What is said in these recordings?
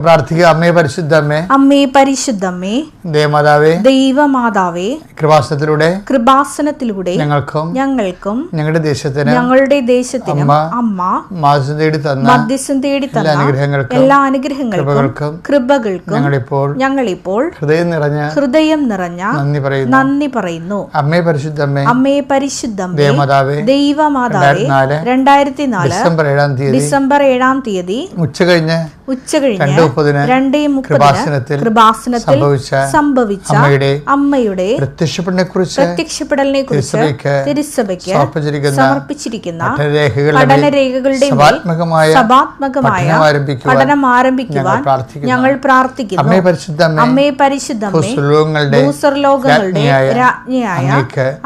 പ്രാർത്ഥിക്കുക. അമ്മേ പരിശുദ്ധ അമ്മേ. അമ്മേ പരിശുദ്ധമ്മേ ദേവമാതാവേ ദൈവമാതാവേ കൃപാസനത്തിലൂടെ കൃപാസനത്തിലൂടെ ഞങ്ങൾക്കും ഞങ്ങൾക്കും ഞങ്ങളുടെ ദേശത്തിന് ഞങ്ങളുടെ ദേശത്തിന് അമ്മ മാസം തേടി തന്ന മധ്യസ്ഥം തേടി തന്ന അനുഗ്രഹങ്ങൾക്കും എല്ലാ അനുഗ്രഹങ്ങൾക്കും കൃപകൾക്കും ഞങ്ങളിപ്പോൾ ഞങ്ങളിപ്പോൾ ഹൃദയം നിറഞ്ഞ ഹൃദയം നിറഞ്ഞ നന്ദി പറയുന്നു. നന്ദി പറയുന്നു. അമ്മേ പരിശുദ്ധ അമ്മേ അമ്മേ പരിശുദ്ധമ്മേ ദേവമാതാവേ ദൈവമാതാവേ രണ്ടായിരത്തി നാല് ഡിസംബർ ഏഴാം തീയതി ഡിസംബർ ഏഴാം തീയതി ഉച്ച കഴിഞ്ഞ് ഉച്ച കഴിഞ്ഞ് രണ്ട് രണ്ടേ മുപ്പതിന് കൃപാസനത്തിൽ കൃപാസനത്തിൽ സംഭവിച്ച സംഭവിച്ച അമ്മയുടെ പ്രത്യക്ഷപ്പെടനെ കുറിച്ച് പ്രത്യക്ഷപ്പെടലിനെ കുറിച്ച് തിരുസഭയ്ക്ക് സമർപ്പിച്ചിരിക്കുന്ന പഠനരേഖകളുടെ സഭാത്മകമായ പഠനം ആരംഭിക്കുവാൻ ഞങ്ങൾ പ്രാർത്ഥിക്കുന്നു. അമ്മയെ പരിശുദ്ധ അമ്മേ അമ്മേ പരിശുദ്ധമ്മേ ഭൂസ്വലോകങ്ങളുടെ ഭൂസ്വർലോകങ്ങളുടെ രാജ്ഞിയായ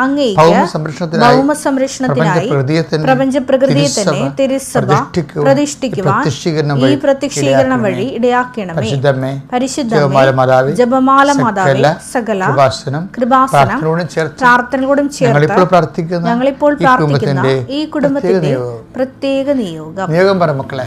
അങ്ങേക്ക് ഭൗമ സംരക്ഷണത്തിനായി പ്രപഞ്ച പ്രകൃതിയെ തന്നെ തിരുസഭ പ്രതിഷ്ഠിക്കുവാൻ ഈ പ്രത്യക്ഷീകരണം വഴി ഇടയാക്കണമേ. പരിശുദ്ധ ജപമാല മാതാവേ സകല കൃപാസനം കൃപാസനം ചേർത്ത് പ്രാർത്ഥനകളോടും ചേർത്ത് ഞങ്ങളിപ്പോൾ പ്രാർത്ഥിക്കുന്ന ഞങ്ങളിപ്പോൾ ഈ പ്രാർത്ഥിക്കുന്ന കുടുംബത്തിന്റെ ഈ. പ്രത്യേക നിയോഗം നിയോഗം പറ മക്കളെ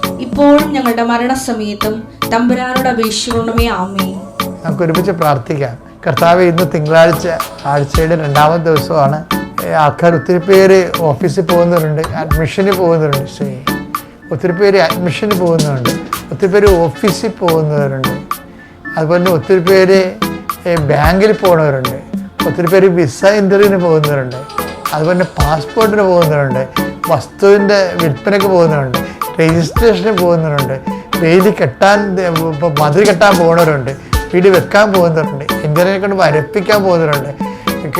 ഇപ്പോഴും ഞങ്ങളുടെ മരണസമയത്തും തമ്പുരാനോട് അപേക്ഷിക്കണമേ ആമേ നമുക്ക് ഒരുമിച്ച് പ്രാർത്ഥിക്കാം. കർത്താവ് ഇന്ന് തിങ്കളാഴ്ച ആഴ്ചയുടെ രണ്ടാമത്തെ ദിവസമാണ്. ആൾക്കാർ ഒത്തിരി പേര് ഓഫീസിൽ പോകുന്നവരുണ്ട് അഡ്മിഷന് പോകുന്നവരുണ്ട്. ശ്രീ ഒത്തിരി പേര് അഡ്മിഷന് പോകുന്നവരുണ്ട് ഒത്തിരി പേര് ഓഫീസിൽ പോകുന്നവരുണ്ട്. അതുപോലെ തന്നെ ഒത്തിരി പേര് ബാങ്കിൽ പോകുന്നവരുണ്ട് ഒത്തിരി പേര് വിസ ഇന്റർവ്യൂവിന് പോകുന്നവരുണ്ട്. അതുപോലെ തന്നെ പാസ്പോർട്ടിന് പോകുന്നവരുണ്ട്. വസ്തുവിന്റെ വിൽപ്പനയ്ക്ക് പോകുന്നവരുണ്ട്. രജിസ്ട്രേഷന് പോകുന്നവരുണ്ട്. വേലി കെട്ടാൻ മതിൽ കെട്ടാൻ പോകുന്നവരുണ്ട് വീട് വെക്കാൻ പോകുന്നവരുണ്ട്. എന്തിനെ കൊണ്ട് വരപ്പിക്കാൻ പോകുന്നവരുണ്ട്.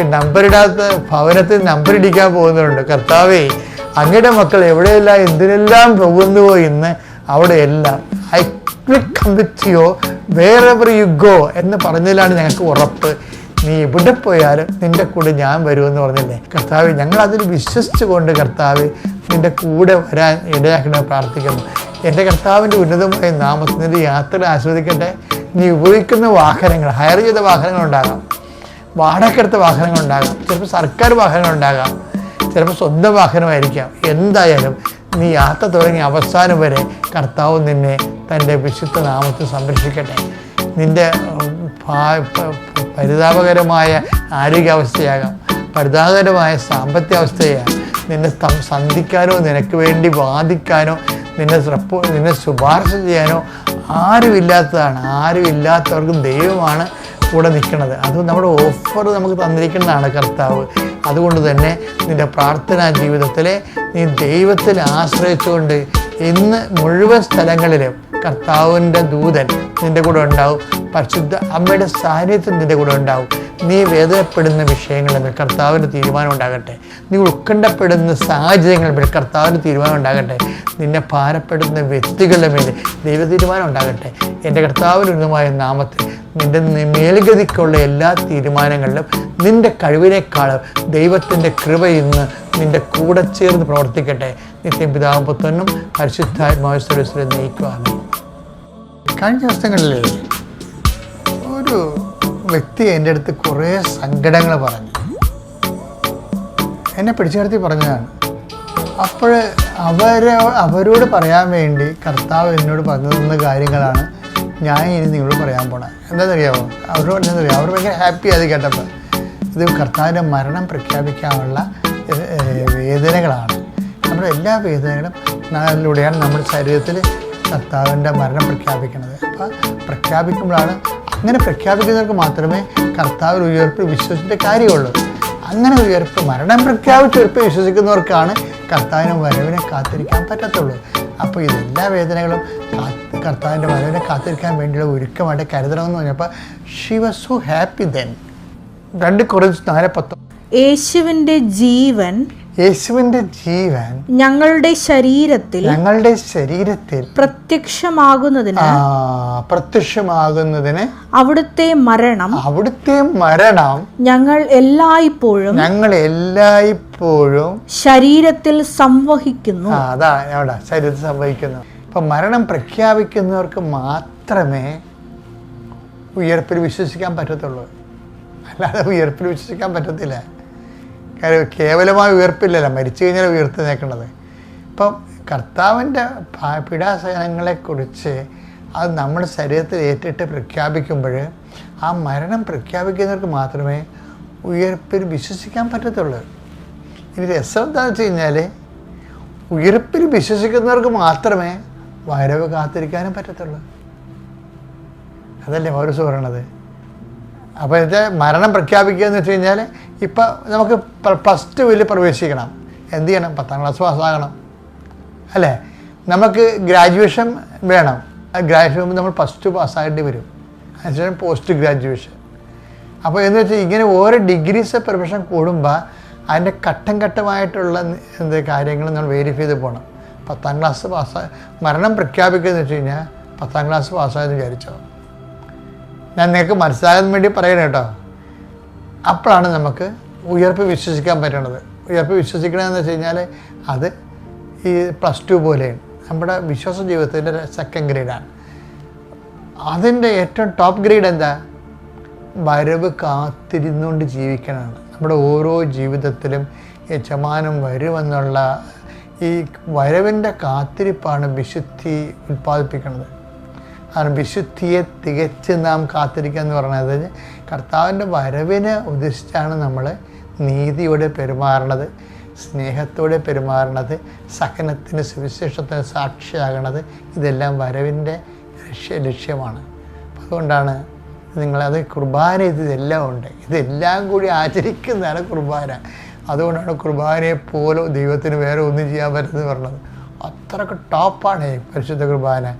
നമ്പറിടാത്ത ഭവനത്തിൽ നമ്പർ ഇടിക്കാൻ പോകുന്നവരുണ്ട്. കർത്താവേ അങ്ങയുടെ മക്കൾ എവിടെയെല്ലാം എന്തിനെല്ലാം പോകുന്നുവോ ഇന്ന് അവിടെയെല്ലാം. ഐ ക്ലിക്ക് കമ്പിറ്റിയോ വേറെ യു ഗോ എന്ന് പറഞ്ഞതിലാണ് ഞങ്ങൾക്ക് ഉറപ്പ്. നീ എവിടെ പോയാലും നിന്റെ കൂടെ ഞാൻ വരുമെന്ന് പറഞ്ഞില്ലേ? കർത്താവ് ഞങ്ങൾ അതിൽ വിശ്വസിച്ചുകൊണ്ട് കർത്താവ് നിന്റെ കൂടെ വരാൻ ഇടയാക്കണമെന്ന് പ്രാർത്ഥിക്കുന്നു. എന്റെ കർത്താവിന്റെ ഉന്നതമായ നാമത്തിന്റെ യാത്ര ആസ്വദിക്കട്ടെ. നീ ഉപയോഗിക്കുന്ന വാഹനങ്ങൾ ഹയർ ചെയ്ത വാഹനങ്ങളുണ്ടാകാം വാഹനങ്ങളുണ്ടാകാം ചിലപ്പോൾ സർക്കാർ വാഹനങ്ങളുണ്ടാകാം ചിലപ്പോൾ സ്വന്തം വാഹനമായിരിക്കാം. എന്തായാലും നീ യാത്ര തുടങ്ങി അവസാനം വരെ കർത്താവ് നിന്നെ തന്റെ വിശുദ്ധ നാമത്തിൽ സംരക്ഷിക്കട്ടെ. നിന്റെ പരിതാപകരമായ ആരോഗ്യാവസ്ഥയാകാം. പരിതാപകരമായ സാമ്പത്തിക അവസ്ഥയാകാം നിന്നെ സന്ധിക്കാനോ നിനക്ക് വേണ്ടി വാദിക്കാനോ നിന്നെ നിന്നെ ശുപാർശ ചെയ്യാനോ ആരുമില്ലാത്തതാണ്. ആരുമില്ലാത്തവർക്കും ദൈവമാണ് കൂടെ നിൽക്കുന്നത്. അത് നമ്മുടെ ഓഫർ നമുക്ക് തന്നിരിക്കുന്നതാണ് കർത്താവ്. അതുകൊണ്ട് തന്നെ നിന്റെ പ്രാർത്ഥനാ ജീവിതത്തിൽ നീ ദൈവത്തിൽ ആശ്രയിച്ചുകൊണ്ട് ഇന്ന് മുഴുവൻ സ്ഥലങ്ങളിലും കർത്താവിന്റെ ദൂതൻ നിന്റെ കൂടെ ഉണ്ടാവും. പരിശുദ്ധ അമ്മയുടെ സാന്നിധ്യം നിന്റെ കൂടെ ഉണ്ടാവും. നീ വേദനപ്പെടുന്ന വിഷയങ്ങളിൽ കർത്താവിന് തീരുമാനം ഉണ്ടാകട്ടെ. നീ ഉത്കണ്ഠപ്പെടുന്ന സാഹചര്യങ്ങളിൽ മേൽ കർത്താവിന്റെ തീരുമാനം ഉണ്ടാകട്ടെ. നിന്നെ ഭാരപ്പെടുന്ന വ്യക്തികളുടെ മേൽ ദൈവ തീരുമാനം ഉണ്ടാകട്ടെ. എന്റെ കർത്താവിനുമായ നാമത്തിൽ നിന്റെ മേൽഗതിക്കുള്ള എല്ലാ തീരുമാനങ്ങളിലും നിന്റെ കഴിവിനേക്കാളും ദൈവത്തിന്റെ കൃപ ഇന്ന് നിന്റെ കൂടെ ചേർന്ന് പ്രവർത്തിക്കട്ടെ. നിത്യം പിതാവും പുത്രനും പരിശുദ്ധാത്മാവിശ്വരസ്വരം നയിക്കുവാണ് കഴിഞ്ഞ ദിവസങ്ങളിൽ ഒരു വ്യക്തി എന്റെ അടുത്ത് കുറേ സങ്കടങ്ങൾ പറഞ്ഞു. എന്നെ പിടിച്ചു നിർത്തി പറഞ്ഞതാണ്. അപ്പോൾ അവരെ അവരോട് പറയാൻ വേണ്ടി കർത്താവ് എന്നോട് പറഞ്ഞു തന്ന കാര്യങ്ങളാണ് ഞാൻ ഇനി നിങ്ങളോട് പറയാൻ പോണത് എന്താണെന്നറിയാമോ അവരോട് പറഞ്ഞതെന്നറിയാമോ അവർ ഭയങ്കര ഹാപ്പി അത് കേട്ടപ്പോൾ. ഇത് കർത്താവിന്റെ മരണം പ്രഖ്യാപിക്കാനുള്ള വേദനകളാണ്. നമ്മുടെ എല്ലാ വേദനകളും അതിലൂടെയാണ് നമ്മുടെ ശരീരത്തിൽ കർത്താവിന്റെ മരണം പ്രഖ്യാപിക്കുന്നത്. അപ്പോൾ പ്രഖ്യാപിക്കുമ്പോഴാണ് അങ്ങനെ പ്രഖ്യാപിക്കുന്നവർക്ക് മാത്രമേ കർത്താവിൽ ഉയർപ്പ് വിശ്വസിച്ചിട്ട് കാര്യമുള്ളൂ. അങ്ങനെ ഉയർപ്പ് മരണം പ്രഖ്യാപിച്ച് ഉയർപ്പ് വിശ്വസിക്കുന്നവർക്കാണ് കർത്താവിനും വരവിനെ കാത്തിരിക്കാൻ പറ്റത്തുള്ളൂ. അപ്പോൾ ഇതെല്ലാ വേദനകളും കർത്താവിന്റെ വരവിനെ കാത്തിരിക്കാൻ വേണ്ടിയുള്ള ഒരുക്കമായിട്ട് കരുതണമെന്ന് പറഞ്ഞപ്പോൾ she was so happy then രണ്ട് കുറച്ച് നാല് പത്ത് യേശുവിന്റെ ജീവൻ യേശുവിന്റെ ജീവൻ ഞങ്ങളുടെ ശരീരത്തിൽ ഞങ്ങളുടെ ശരീരത്തിൽ പ്രത്യക്ഷമാകുന്നതിന് പ്രത്യക്ഷമാകുന്നതിന് അവിടുത്തെ മരണം അവിടുത്തെ മരണം ഞങ്ങൾ എല്ലായ്പ്പോഴും ഞങ്ങൾ എല്ലായ്പ്പോഴും ശരീരത്തിൽ സംവഹിക്കുന്നു. അതാ അവിടെ ശരീരത്തിൽ സംവഹിക്കുന്നു. ഇപ്പൊ മരണം പ്രഖ്യാപിക്കുന്നവർക്ക് മാത്രമേ ഉയർപ്പിൽ വിശ്വസിക്കാൻ പറ്റത്തുള്ളൂ. അല്ലാതെ ഉയർപ്പിൽ വിശ്വസിക്കാൻ പറ്റത്തില്ല. കേവലമായ ഉയർപ്പില്ലല്ലോ. മരിച്ചു കഴിഞ്ഞാൽ ഉയർത്തി നിൽക്കുന്നത് ഇപ്പം കർത്താവിന്റെ പീഡാസഹനങ്ങളെക്കുറിച്ച് അത് നമ്മുടെ ശരീരത്തിൽ ഏറ്റിട്ട് പ്രഖ്യാപിക്കുമ്പോൾ ആ മരണം പ്രഖ്യാപിക്കുന്നവർക്ക് മാത്രമേ ഉയർപ്പിൽ വിശ്വസിക്കാൻ പറ്റത്തുള്ളൂ. ഇനി രസം എന്താണെന്ന് വെച്ച് കഴിഞ്ഞാൽ ഉയർപ്പിൽ വിശ്വസിക്കുന്നവർക്ക് മാത്രമേ വരവ് കാത്തിരിക്കാനും പറ്റത്തുള്ളൂ. അതല്ലേ പൗരസ് പറയണത്? അപ്പോൾ ഇത് മരണം പ്രഖ്യാപിക്കുക എന്ന് വെച്ച് കഴിഞ്ഞാൽ ഇപ്പം നമുക്ക് പ്ലസ് ടുവിൽ പ്രവേശിക്കണം. എന്ത് ചെയ്യണം? പത്താം ക്ലാസ് പാസ്സാകണം അല്ലേ? നമുക്ക് ഗ്രാജുവേഷൻ വേണം. ഗ്രാജുവേഷൻ നമ്മൾ പ്ലസ് ടു പാസ്സാകേണ്ടി വരും. അതിനുശേഷം പോസ്റ്റ് ഗ്രാജുവേഷൻ അപ്പോൾ എന്ന് വെച്ചാൽ ഇങ്ങനെ ഓരോ ഡിഗ്രീസ് പ്രൊഫഷൻ കൂടുമ്പോൾ അതിന്റെ ഘട്ടം ഘട്ടമായിട്ടുള്ള എന്ത് കാര്യങ്ങൾ നമ്മൾ വെരിഫൈ ചെയ്ത് പോകണം പത്താം ക്ലാസ് പാസ്സാ മരണം പ്രഖ്യാപിക്കുക എന്ന് വെച്ച് കഴിഞ്ഞാൽ പത്താം ക്ലാസ് പാസ്സായെന്ന് വിചാരിച്ചോ. ഞാൻ നിങ്ങൾക്ക് മനസ്സിലാകാൻ വേണ്ടി പറയണം കേട്ടോ. അപ്പോഴാണ് നമുക്ക് ഉയർപ്പ് വിശ്വസിക്കാൻ പറ്റണത്. ഉയർപ്പ് വിശ്വസിക്കണമെന്ന് വെച്ച് കഴിഞ്ഞാൽ അത് ഈ പ്ലസ് ടു പോലെയാണ്. നമ്മുടെ വിശ്വാസ ജീവിതത്തിന്റെ സെക്കൻഡ് ഗ്രേഡാണ് അതിന്റെ ഏറ്റവും ടോപ്പ് ഗ്രേഡ് എന്താ? വരവ് കാത്തിരുന്നുകൊണ്ട് ജീവിക്കണമാണ് നമ്മുടെ ഓരോ ജീവിതത്തിലും യജമാനം വരുമെന്നുള്ള ഈ വരവിന്റെ കാത്തിരിപ്പാണ് വിശുദ്ധി ഉൽപ്പാദിപ്പിക്കുന്നത് വിശുദ്ധിയെ തികച്ച് നാം കാത്തിരിക്കുക എന്ന് പറഞ്ഞത്. കർത്താവിന്റെ വരവിനെ ഉദ്ദേശിച്ചാണ് നമ്മൾ നീതിയോടെ പെരുമാറണത് സ്നേഹത്തോടെ പെരുമാറണത് സഹനത്തിന് സുവിശേഷത്തിന് സാക്ഷിയാകണത്. ഇതെല്ലാം വരവിന്റെ ലക്ഷ്യ ലക്ഷ്യമാണ്. അതുകൊണ്ടാണ് നിങ്ങളത് കുർബാന ഇതെല്ലാം ഉണ്ട്. ഇതെല്ലാം കൂടി ആചരിക്കുന്നതാണ് കുർബാന. അതുകൊണ്ടാണ് കുർബാനയെ പോലും ദൈവത്തിന് വേറെ ഒന്നും ചെയ്യാൻ പറ്റുന്നത് പറഞ്ഞത്. അത്രയ്ക്ക് ടോപ്പാണ് പരിശുദ്ധ കുർബാന.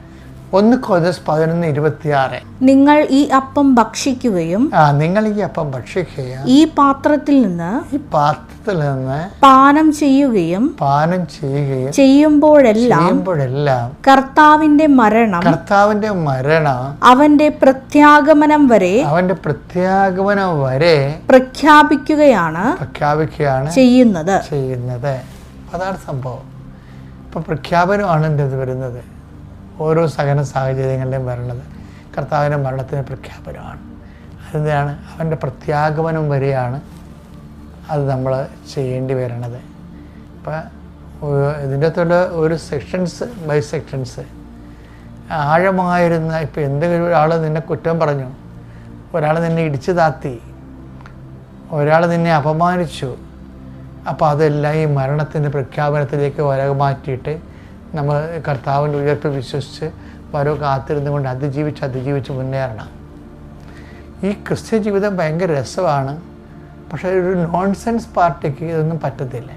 ഒന്ന് കൊതസ് പതിനൊന്ന് ഇരുപത്തിയാറ്. നിങ്ങൾ ഈ അപ്പം ഭക്ഷിക്കുകയും ആ നിങ്ങൾ ഈ അപ്പം ഭക്ഷിക്കുകയും ഈ പാത്രത്തിൽ നിന്ന് ഈ പാത്രത്തിൽ നിന്ന് പാനം ചെയ്യുകയും പാനം ചെയ്യുകയും ചെയ്യുമ്പോഴെല്ലാം ചെയ്യുമ്പോഴെല്ലാം കർത്താവിന്റെ മരണം കർത്താവിന്റെ മരണം അവന്റെ പ്രത്യാഗമനം വരെ അവന്റെ പ്രത്യാഗമനം വരെ പ്രഖ്യാപിക്കുകയാണ് പ്രഖ്യാപിക്കുകയാണ് ചെയ്യുന്നത്. ചെയ്യുന്നത്. അതാണ് സംഭവം. ഇപ്പൊ പ്രഖ്യാപനമാണ് എന്റെ ഇത് വരുന്നത്. ഓരോ സഹന സാഹചര്യങ്ങളിലും വരണത് കർത്താവിന്റെ മരണത്തിന് പ്രഖ്യാപനമാണ്. അതിനാണ് അവന്റെ പ്രത്യാഗമനം വരെയാണ് അത് നമ്മൾ ചെയ്യേണ്ടി വരണത്. ഇപ്പം ഇതിന്റെ അകത്തുള്ള ഒരു സെക്ഷൻസ് ബൈ സെക്ഷൻസ് ആഴമായിരുന്ന ഇപ്പം എന്തെങ്കിലും ഒരാൾ നിന്നെ കുറ്റം പറഞ്ഞു ഒരാൾ നിന്നെ ഇടിച്ചു താത്തി ഒരാൾ നിന്നെ അപമാനിച്ചു അപ്പോൾ അതെല്ലാം ഈ മരണത്തിന്റെ പ്രഖ്യാപനത്തിലേക്ക് വരകമാറ്റിയിട്ട് മാറ്റിയിട്ട് നമ്മൾ കർത്താവിന്റെ ഉയർപ്പ് വിശ്വസിച്ച് വരോ കാത്തിരുന്നു കൊണ്ട് അതിജീവിച്ച് അതിജീവിച്ച് മുന്നേറണം. ഈ ക്രിസ്ത്യ ജീവിതം ഭയങ്കര രസമാണ്. പക്ഷേ ഒരു നോൺസെൻസ് പാർട്ടിക്ക് ഇതൊന്നും പറ്റത്തില്ല.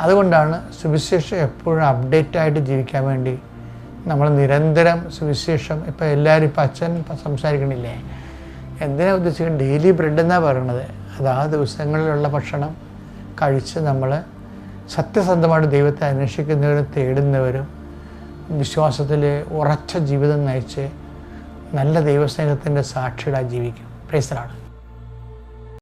അതുകൊണ്ടാണ് സുവിശേഷം എപ്പോഴും അപ്ഡേറ്റ് ആയിട്ട് ജീവിക്കാൻ വേണ്ടി നമ്മൾ നിരന്തരം സുവിശേഷം ഇപ്പോൾ എല്ലാവരും ഇപ്പം അച്ഛൻ സംസാരിക്കണില്ലേ? എന്തിനാ ഉദ്ദേശിക്കുന്നത്? ഡെയിലി ബ്രെഡ് എന്നാണ് പറയണത് അത് ആ ദിവസങ്ങളിലുള്ള ഭക്ഷണം കഴിച്ച് നമ്മൾ സത്യസന്ധമായിട്ട് ദൈവത്തെ അന്വേഷിക്കുന്നവരും തേടുന്നവരും വിശ്വാസത്തിൽ ഉറച്ച ജീവിതം നയിച്ച് നല്ല ദൈവസ്നേഹത്തിന്റെ സാക്ഷികളായി ജീവിക്കും. പ്രേസലാണ്